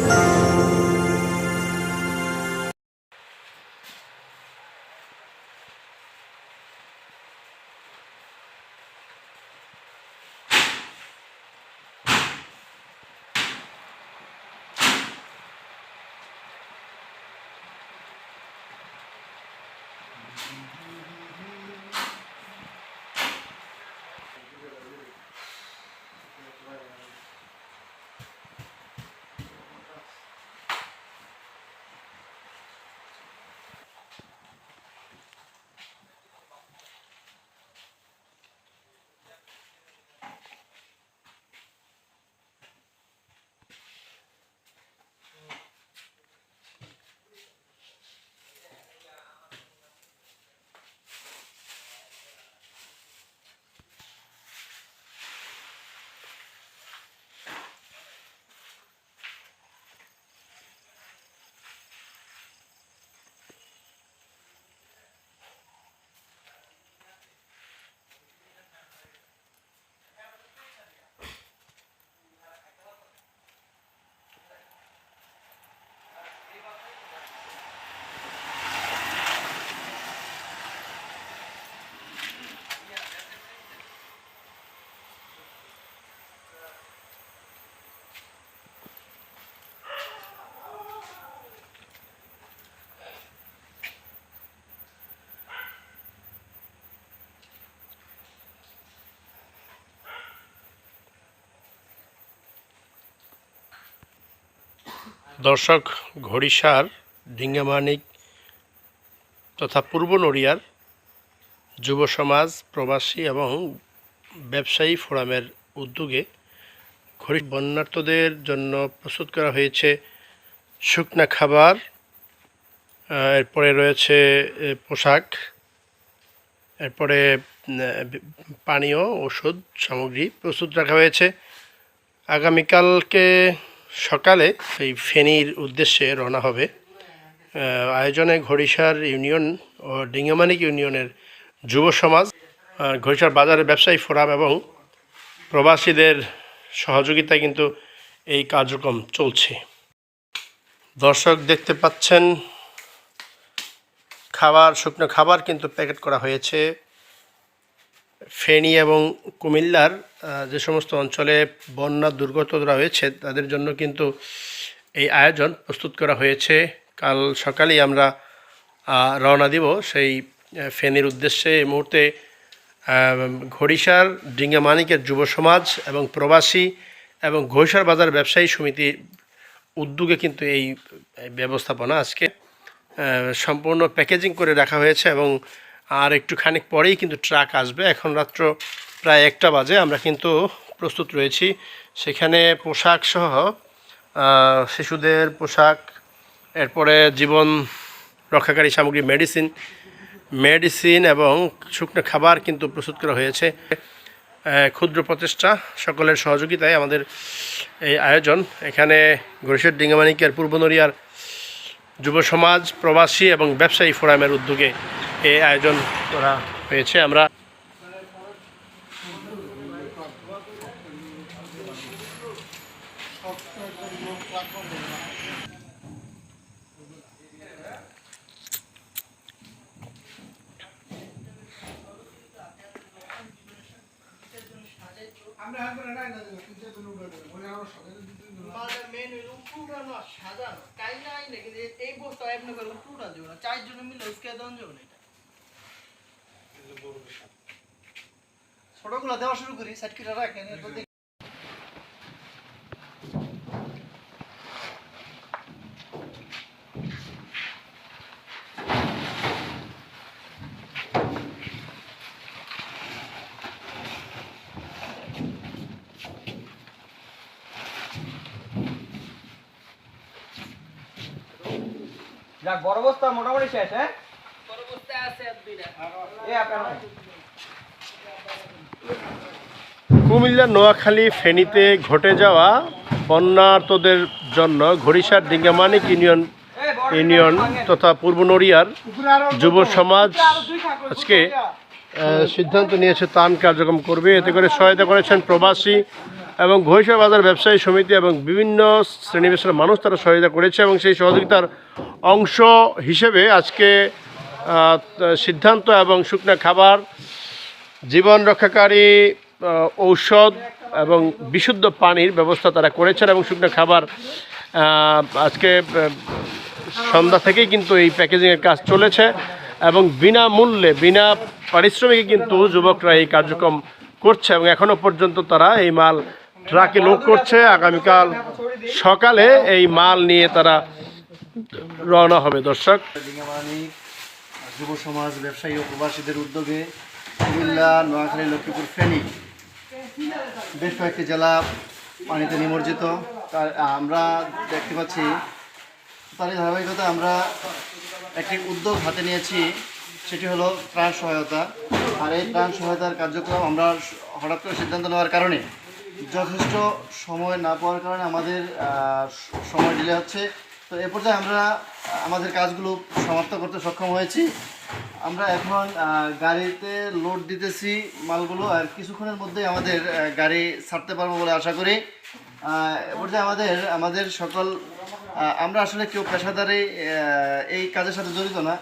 Thank mm -hmm. you. দর্শক ঘড়িসার, ডিঙ্গামানিক তথা পূর্ব নড়িয়ার যুব সমাজ, প্রবাসী এবং ব্যবসায়ী ফোরামের উদ্যোগে ঘড়ি বন্যার্থদের জন্য প্রস্তুত করা হয়েছে শুকনা খাবার। এরপরে রয়েছে পোশাক। এরপরে পানীয়, ওষুধ সামগ্রী প্রস্তুত রাখা হয়েছে। আগামীকালকে সকালে এই ফেনীর উদ্দেশ্যে রওনা হবে। আয়োজনে ঘড়িসার ইউনিয়ন ও ডিঙ্গামানিক ইউনিয়নের যুব সমাজ আহ, ঘড়িসার বাজারের ব্যবসায়ী ফোরাম এবং প্রবাসীদের সহযোগিতায় কিন্তু এই কার্যক্রম চলছে। দর্শক দেখতে পাচ্ছেন খাবার শুকনো খাবার কিন্তু প্যাকেট করা হয়েছে। ফেনী এবং কুমিল্লার যে সমস্ত অঞ্চলে বন্যা দুর্গতরা হয়েছে তাদের জন্য কিন্তু এই আয়োজন প্রস্তুত করা হয়েছে। কাল সকালেই আমরা রওনা দিব সেই ফেনীর উদ্দেশ্যে। এই মুহূর্তে আহ, ডিঙ্গা মানিকের যুব সমাজ এবং প্রবাসী এবং ঘড়িসার বাজার ব্যবসায়ী সমিতি উদ্যোগে কিন্তু এই ব্যবস্থাপনা আজকে সম্পূর্ণ প্যাকেজিং করে রাখা হয়েছে এবং আর একটু খানিক পরেই কিন্তু ট্রাক আসবে। এখন রাত্র প্রায় একটা বাজে, আমরা কিন্তু প্রস্তুত রয়েছি। সেখানে পোশাক সহ শিশুদের পোশাক, এরপরে জীবন রক্ষাকারী সামগ্রী মেডিসিন মেডিসিন এবং শুকনো খাবার কিন্তু প্রস্তুত করা হয়েছে। ক্ষুদ্র প্রচেষ্টা, সকলের সহযোগিতায় আমাদের এই আয়োজন। এখানে গরিশের ডিঙ্গামানিকের পূর্ব নড়িয়ার যুব সমাজ, প্রবাসী এবং ব্যবসায়ী ফোরামের উদ্যোগে এই আয়োজন করা হয়েছে। আমরা বাজার মেন হইল উঠানো আর সাজানো। তাই নাই নাকি এই বস্তা এমনি করে উঠা দেবো না। চারজন মিলে উস্কে দেওয়া যাবে এটা দেওয়া শুরু করি রাখেন যাক বড় বস্তা মোটামুটি শেষ হ্যাঁ? বড় বস্তা আছে দুইটা। এ আপনার কুমিল্লার নোয়াখালী ফেনীতে ঘটে যাওয়া বন্যার্তদের জন্য ঘড়িসার ডিঙ্গামানিক ইউনিয়ন ইউনিয়ন তথা পূর্ব নড়িয়ার যুব সমাজ আজকে সিদ্ধান্ত নিয়েছে ত্রাণ কার্যক্রম করবে। এতে করে সহায়তা করেছেন প্রবাসী এবং ঘোষা বাজার ব্যবসায়ী সমিতি এবং বিভিন্ন শ্রেণি পেশার মানুষ তারা সহায়তা করেছে এবং সেই সহযোগিতার অংশ হিসেবে আজকে সিদ্ধান্ত এবং শুকনো খাবার জীবন রক্ষাকারী ঔষধ এবং বিশুদ্ধ পানির ব্যবস্থা তারা করেছেন এবং শুকনো খাবার আজকে সন্ধ্যা থেকেই কিন্তু এই প্যাকেজিংয়ের কাজ চলেছে এবং বিনামূল্যে, বিনা পারিশ্রমিকে কিন্তু যুবকরা এই কার্যক্রম করছে এবং এখনও পর্যন্ত তারা এই মাল ট্রাকে লোড করছে। আগামীকাল সকালে এই মাল নিয়ে তারা রওনা হবে। দর্শক। যুব সমাজ, ব্যবসায়ী ও প্রবাসীদের উদ্যোগে কুমিল্লা, নোয়াখালী, লক্ষ্মীপুর, ফেনী। বেশ কয়েকটি জেলা পানিতে নিমজ্জিত। তার, আমরা দেখতে পাচ্ছি, তারই ধারাবাহিকতা আমরা একটি উদ্যোগ হাতে নিয়েছি, সেটি হলো ত্রাণ সহায়তা। আর এই ত্রাণ সহায়তার কার্যক্রম আমরা হঠাৎ করে সিদ্ধান্ত নেওয়ার কারণে যথেষ্ট সময় না পাওয়ার কারণে আমাদের সময় ডিলে হচ্ছে। তো এ পর্যায়ে আমরা আমাদের কাজগুলো সমাপ্ত করতে সক্ষম হয়েছি। আমরা এখন গাড়িতে লোড দিতেছি মালগুলো আর কিছুক্ষণের মধ্যেই আমাদের গাড়ি ছাড়তে পারব বলে আশা করি। পর্যায়ে আমাদের আমাদের সকল আমরা আসলে কেউ পেশাদারি এই কাজের সাথে জড়িত না।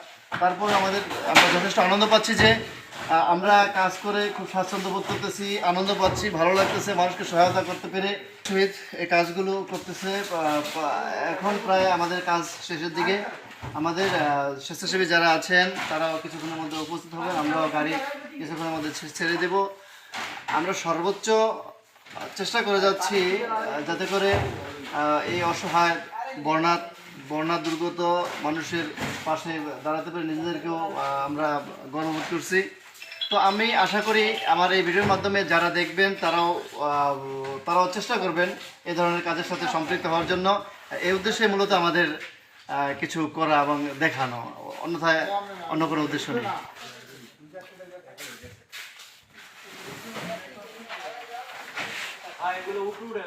তারপর আমাদের, আমরা যথেষ্ট আনন্দ পাচ্ছি যে আমরা কাজ করে খুব স্বাচ্ছন্দ্য বোধ করতেছি, আনন্দ পাচ্ছি, ভালো লাগতেছে, মানুষকে সহায়তা করতে পেরে শহীদ এই কাজগুলো করতেছে। এখন প্রায় আমাদের কাজ শেষের দিকে। আমাদের স্বেচ্ছাসেবী যারা আছেন, তারাও কিছুক্ষণের মধ্যে উপস্থিত হবেন আমরাও গাড়ি কিছুক্ষণের মধ্যে ছেড়ে দেব। আমরা সর্বোচ্চ চেষ্টা করে যাচ্ছি যাতে করে এই অসহায় বর্ণা বন্যা দুর্গত মানুষের পাশে দাঁড়াতে পেরে নিজেদেরকেও আমরা গর্ববোধ করছি। তো আমি আশা করি আমার এই ভিডিওর মাধ্যমে যারা দেখবেন, তারাও তারাও চেষ্টা করবেন এ ধরনের কাজের সাথে সম্পৃক্ত হওয়ার জন্য। এই উদ্দেশ্যে মূলত আমাদের কিছু করা এবং দেখানো। অন্যথায় অন্য কোনো উদ্দেশ্য নেই। এগুলো উপরে